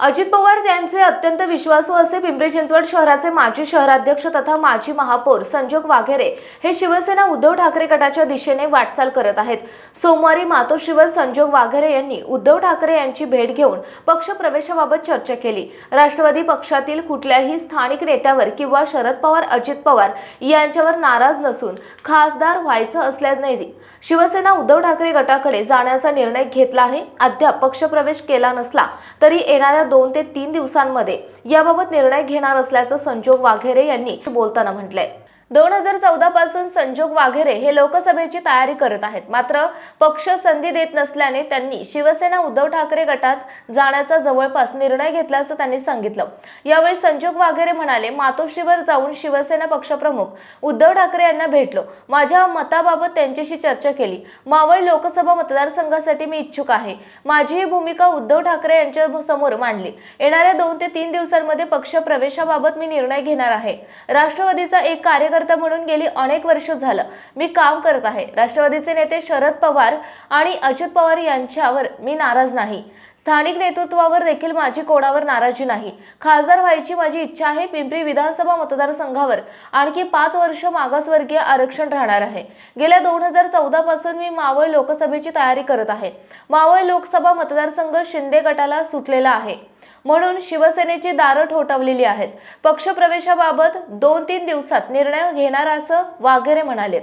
अजित पवार यांचे अत्यंत विश्वासू असे पिंपरी चिंचवड शहराचे माजी शहराध्यक्ष तथा माजी महापौर संजोग वाघेरे हे शिवसेना उद्धव ठाकरे गटाच्या दिशेने वाटचाल करत आहेत. सोमवारी मातोश्रीवर संजोग वाघेरे यांनी उद्धव ठाकरे यांची भेट घेऊन पक्ष प्रवेशाबाबत चर्चा केली. राष्ट्रवादी पक्षातील कुठल्याही स्थानिक नेत्यावर किंवा शरद पवार अजित पवार यांच्यावर नाराज नसून खासदार व्हायचं असल्याने शिवसेना उद्धव ठाकरे गटाकडे जाण्याचा निर्णय घेतला आहे. अद्याप पक्षप्रवेश केला नसला तरी येणाऱ्या दोन ते तीन दिवसांमध्ये याबाबत निर्णय घेणार असल्याचं संजोग वाघेरे यांनी बोलताना म्हटलंय. दोन हजार चौदा पासून संजोग वाघेरे हे लोकसभेची तयारी करत आहेत. मात्र पक्ष संधी देत नसल्याने त्यांनी शिवसेना उद्धव ठाकरे गटात जाण्याचा जवळपास निर्णय घेतल्याचं त्यांनी सांगितलं. यावेळी संजोग वाघेरे म्हणाले मातोश्रीवर जाऊन शिवसेना पक्षप्रमुख उद्धव ठाकरे यांना भेटलो. माझ्या मताबाबत त्यांच्याशी चर्चा केली. मावळ लोकसभा मतदारसंघासाठी मी इच्छुक आहे. माझी ही भूमिका उद्धव ठाकरे यांच्या समोर मांडली. येणाऱ्या दोन ते तीन दिवसांमध्ये पक्ष प्रवेशाबाबत मी निर्णय घेणार आहे. राष्ट्रवादीचा एक कार्यकर्ता म्हणून गेली अनेक वर्ष झालं. मी काम करत आहे. राष्ट्रवादीचे नेते शरद पवार आणि अजित पवार यांच्यावर मी नाराज नाही. स्थानिक नेतृत्वावर देखील माझी कोणावर नाराजी नाही. खासदार व्हायची माझी इच्छा आहे पिंपरी विधानसभा मतदारसंघावर आणखी पाच वर्ष मागासवर्गीय आरक्षण राहणार आहे. गेल्या दोन हजार चौदा पासून मी मावळ लोकसभेची तयारी करत आहे. मावळ लोकसभा मतदारसंघ शिंदे गटाला सुटलेला आहे. म्हणून शिवसेनेची दारं ठोठावलेली आहेत. पक्षप्रवेशाबाबत दोन तीन दिवसात निर्णय घेणार असं वाघेरे म्हणालेत.